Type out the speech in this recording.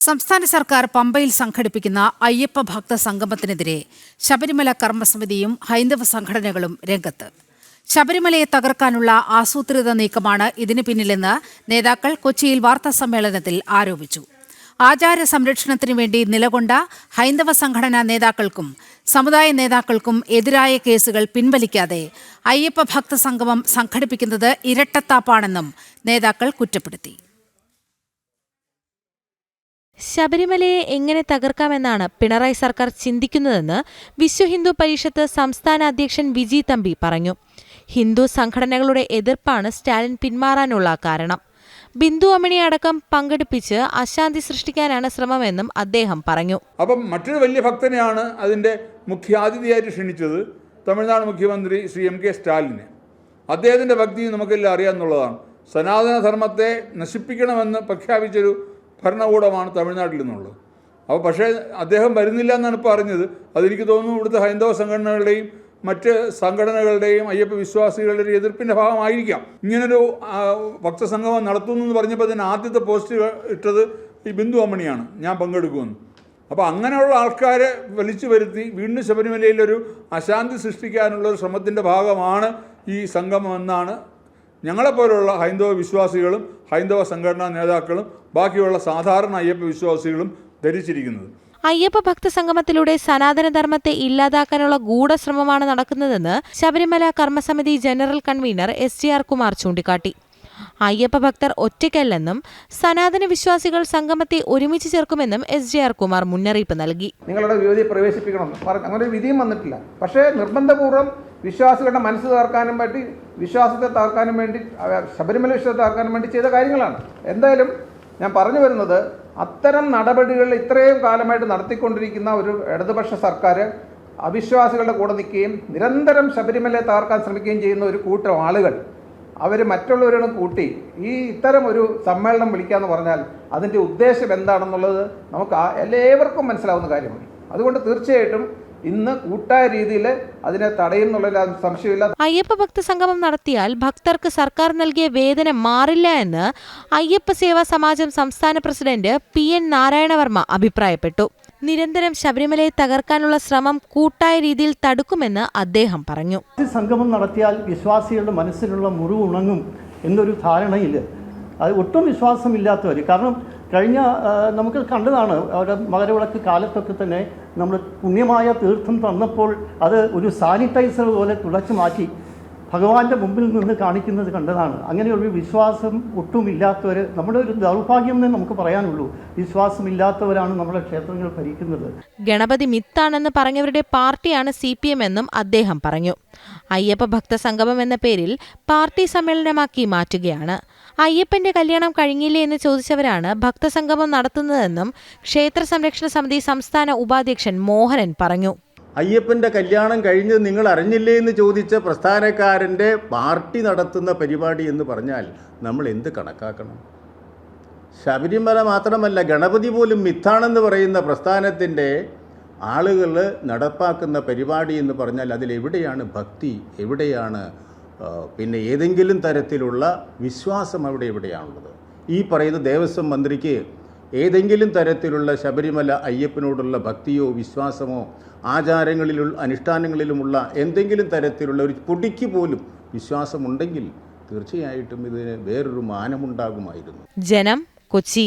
സംസ്ഥാന സർക്കാർ പമ്പയിൽ സംഘടിപ്പിക്കുന്ന അയ്യപ്പ ഭക്ത സംഗമത്തിനെതിരെ ശബരിമല കർമ്മസമിതിയും ഹൈന്ദവ സംഘടനകളും രംഗത്ത്. ശബരിമലയെ തകർക്കാനുള്ള ആസൂത്രിത നീക്കമാണ് ഇതിന് പിന്നിലെന്ന് നേതാക്കൾ കൊച്ചിയിൽ വാർത്താ സമ്മേളനത്തിൽ ആരോപിച്ചു. ആചാര സംരക്ഷണത്തിനു വേണ്ടി നിലകൊണ്ട ഹൈന്ദവ സംഘടനാ നേതാക്കൾക്കും സമുദായ നേതാക്കൾക്കും എതിരായ കേസുകൾ പിൻവലിക്കാതെ അയ്യപ്പ ഭക്ത സംഗമം സംഘടിപ്പിക്കുന്നത് ഇരട്ടത്താപ്പാണെന്നും നേതാക്കൾ കുറ്റപ്പെടുത്തി. ശബരിമലയെ എങ്ങനെ തകർക്കാമെന്നാണ് പിണറായി സർക്കാർ ചിന്തിക്കുന്നതെന്ന് വിശ്വ ഹിന്ദു പരിഷത്ത് സംസ്ഥാന അധ്യക്ഷൻ വിജി തമ്പി പറഞ്ഞു. ഹിന്ദു സംഘടനകളുടെ എതിർപ്പാണ് സ്റ്റാലിൻ പിന്മാറാനുള്ള കാരണം. ബിന്ദു അമ്മിണി അടക്കം പങ്കെടുപ്പിച്ച് അശാന്തി സൃഷ്ടിക്കാനാണ് ശ്രമമെന്നും അദ്ദേഹം പറഞ്ഞു. അപ്പം മറ്റൊരു വലിയ ഭക്തനെയാണ് അതിന്റെ മുഖ്യാതിഥിയായിട്ട് ക്ഷണിച്ചത് തമിഴ്നാട് മുഖ്യമന്ത്രി ശ്രീ എം കെ സ്റ്റാലിനെ. അദ്ദേഹത്തിന്റെ ഭക്തി നമുക്കെല്ലാം അറിയാമെന്നുള്ളതാണ്. സനാതന ധർമ്മത്തെ നശിപ്പിക്കണമെന്ന് പ്രഖ്യാപിച്ചൊരു ഭരണകൂടമാണ് തമിഴ്നാട്ടിൽ നിന്നുള്ളത്. അപ്പോൾ പക്ഷേ അദ്ദേഹം വരുന്നില്ല എന്നാണ് ഇപ്പോൾ അറിഞ്ഞത്. അതെനിക്ക് തോന്നുന്നു ഇവിടുത്തെ ഹൈന്ദവ സംഘടനകളുടെയും മറ്റ് സംഘടനകളുടെയും അയ്യപ്പ വിശ്വാസികളുടെ എതിർപ്പിന്റെ ഭാഗമായിരിക്കാം. ഇങ്ങനൊരു ഭക്തസംഗമം നടത്തുന്നു എന്ന് പറഞ്ഞപ്പോൾ അതിന് ആദ്യത്തെ പോസ്റ്റ് ഇട്ടത് ഈ ബിന്ദു അമ്മണിയാണ്. ഞാൻ പങ്കെടുക്കുമെന്ന്. അപ്പോൾ അങ്ങനെയുള്ള ആൾക്കാരെ വലിച്ചു വരുത്തി വീണ്ടും ശബരിമലയിലൊരു അശാന്തി സൃഷ്ടിക്കാനുള്ള ഒരു ശ്രമത്തിന്റെ ഭാഗമാണ് ഈ സംഗമം എന്നാണ് ഞങ്ങളെപ്പോലുള്ള ഹൈന്ദവ വിശ്വാസികളും ഹൈന്ദവ സംഘടനാ നേതാക്കളും ബാക്കിയുള്ള സാധാരണ അയ്യപ്പ വിശ്വാസികളും ധരിച്ചിരിക്കുന്നത്. അയ്യപ്പ ഭക്ത സംഗമത്തിലൂടെ സനാതനധർമ്മത്തെ ഇല്ലാതാക്കാനുള്ള ഗൂഢശ്രമമാണ് നടക്കുന്നതെന്ന് Sabarimala കർമ്മസമിതി general convener S G R Kumar ചൂണ്ടിക്കാട്ടി. അയ്യപ്പ ഭക്തർ ഒറ്റയ്ക്കല്ലെന്നും സനാതന വിശ്വാസികൾ സംഗമത്തെ ഒരുമിച്ച് ചേർക്കുമെന്നും എസ് ജെ ആർ കുമാർ മുന്നറിയിപ്പ് നൽകി. നിങ്ങളുടെ യുവതിയെ പ്രവേശിപ്പിക്കണം അങ്ങനെ വിധിയും വന്നിട്ടില്ല. പക്ഷേ നിർബന്ധപൂർവം വിശ്വാസികളുടെ മനസ്സ് തകർക്കാനും വേണ്ടി വിശ്വാസത്തെ തകർക്കാനും വേണ്ടി ശബരിമല വിശ്വാസത്തെ തകർക്കാനും വേണ്ടി ചെയ്ത കാര്യങ്ങളാണ്. എന്തായാലും ഞാൻ പറഞ്ഞു വരുന്നത് അത്തരം നടപടികൾ ഇത്രയും കാലമായിട്ട് നടത്തിക്കൊണ്ടിരിക്കുന്ന ഒരു ഇടതുപക്ഷ സർക്കാർ അവിശ്വാസികളുടെ കൂടെ നിൽക്കുകയും നിരന്തരം ശബരിമലയെ തകർക്കാൻ ശ്രമിക്കുകയും ചെയ്യുന്ന ഒരു കൂട്ടം ആളുകൾ അവർ മറ്റുള്ളവരോടും കൂട്ടി ഈ ഇത്തരം ഒരു സമ്മേളനം വിളിക്കാന്ന് പറഞ്ഞാൽ അതിന്റെ ഉദ്ദേശം എന്താണെന്നുള്ളത് നമുക്ക് എല്ലാവർക്കും മനസ്സിലാവുന്ന കാര്യമാണ്. അതുകൊണ്ട് തീർച്ചയായിട്ടും ഇന്ന് കൂട്ടായ രീതിയിൽ അതിനെ തടയുന്നുള്ള സംശയമില്ല അയ്യപ്പ ഭക്ത സംഗമം നടത്തിയാൽ ഭക്തർക്ക് സർക്കാർ നൽകിയ വേതനം മാറില്ല എന്ന് അയ്യപ്പ സേവാ സമാജം സംസ്ഥാന പ്രസിഡന്റ് പി എൻ നാരായണവർമ്മ അഭിപ്രായപ്പെട്ടു. നിരന്തരം ശബരിമലയെ തകർക്കാനുള്ള ശ്രമം കൂട്ടായ രീതിയിൽ തടുക്കുമെന്ന് അദ്ദേഹം പറഞ്ഞു. ഈ സംഗമം നടത്തിയാൽ വിശ്വാസികളുടെ മനസ്സിലുള്ള മുറിവ് ഉണങ്ങും എന്നൊരു ധാരണയിൽ അത് ഒട്ടും വിശ്വാസമില്ലാത്തവർ കാരണം കഴിഞ്ഞ നമുക്ക് കണ്ടതാണ് അവരുടെ മകരവിളക്ക് കാലത്തൊക്കെ തന്നെ നമ്മൾ പുണ്യമായ തീർത്ഥം തന്നപ്പോൾ അത് ഒരു സാനിറ്റൈസർ പോലെ തുടച്ചു മാറ്റി ഭഗവാന്റെ മുമ്പിൽ നിന്ന് കാണിക്കുന്നത് കണ്ടതാണ്. അങ്ങനെയൊരു വിശ്വാസം ഒട്ടുമില്ലാത്തവർ നമ്മുടെ ഒരു ദൗർഭാഗ്യം എന്നേ നമുക്ക് പറയാനുള്ളൂ. വിശ്വാസമില്ലാത്തവരാണ് നമ്മുടെ ക്ഷേത്രങ്ങൾ ഭരിക്കുന്നത്. ഗണപതി മിത്താണെന്ന് പറഞ്ഞവരുടെ പാർട്ടിയാണ് സി പി എം എന്നും അദ്ദേഹം പറഞ്ഞു. അയ്യപ്പ ഭക്ത സംഗമം എന്ന പേരിൽ പാർട്ടി സമ്മേളനമാക്കി മാറ്റുകയാണ്. അയ്യപ്പന്റെ കല്യാണം കഴിഞ്ഞില്ലേ എന്ന് ചോദിച്ചവരാണ് ഭക്തസംഗമം നടത്തുന്നതെന്നും ക്ഷേത്ര സംരക്ഷണ സമിതി സംസ്ഥാന ഉപാധ്യക്ഷൻ മോഹനൻ പറഞ്ഞു. അയ്യപ്പന്റെ കല്യാണം കഴിഞ്ഞത് നിങ്ങൾ അറിഞ്ഞില്ലേ എന്ന് ചോദിച്ച പ്രസ്ഥാനക്കാരന്റെ പാർട്ടി നടത്തുന്ന പരിപാടി എന്ന് പറഞ്ഞാൽ നമ്മൾ എന്ത് കണക്കാക്കണം? ശബരിമല മാത്രമല്ല ഗണപതി പോലും മിത്താണെന്ന് പറയുന്ന പ്രസ്ഥാനത്തിന്റെ ആളുകൾ നടപ്പാക്കുന്ന പരിപാടി എന്ന് പറഞ്ഞാൽ അതിലെവിടെയാണ് ഭക്തി? എവിടെയാണ് പിന്നെ ഏതെങ്കിലും തരത്തിലുള്ള വിശ്വാസം അവിടെ എവിടെയാണുള്ളത്? ഈ പറയുന്ന ദേവസ്വം മന്ത്രിക്ക് ഏതെങ്കിലും തരത്തിലുള്ള ശബരിമല അയ്യപ്പനോടുള്ള ഭക്തിയോ വിശ്വാസമോ ആചാരങ്ങളിലുള്ള അനുഷ്ഠാനങ്ങളിലുമുള്ള എന്തെങ്കിലും തരത്തിലുള്ള ഒരു പൊടിക്ക് പോലും വിശ്വാസമുണ്ടെങ്കിൽ തീർച്ചയായിട്ടും ഇതിന് വേറൊരു മാനമുണ്ടാകുമായിരുന്നു. ജനം കൊച്ചി.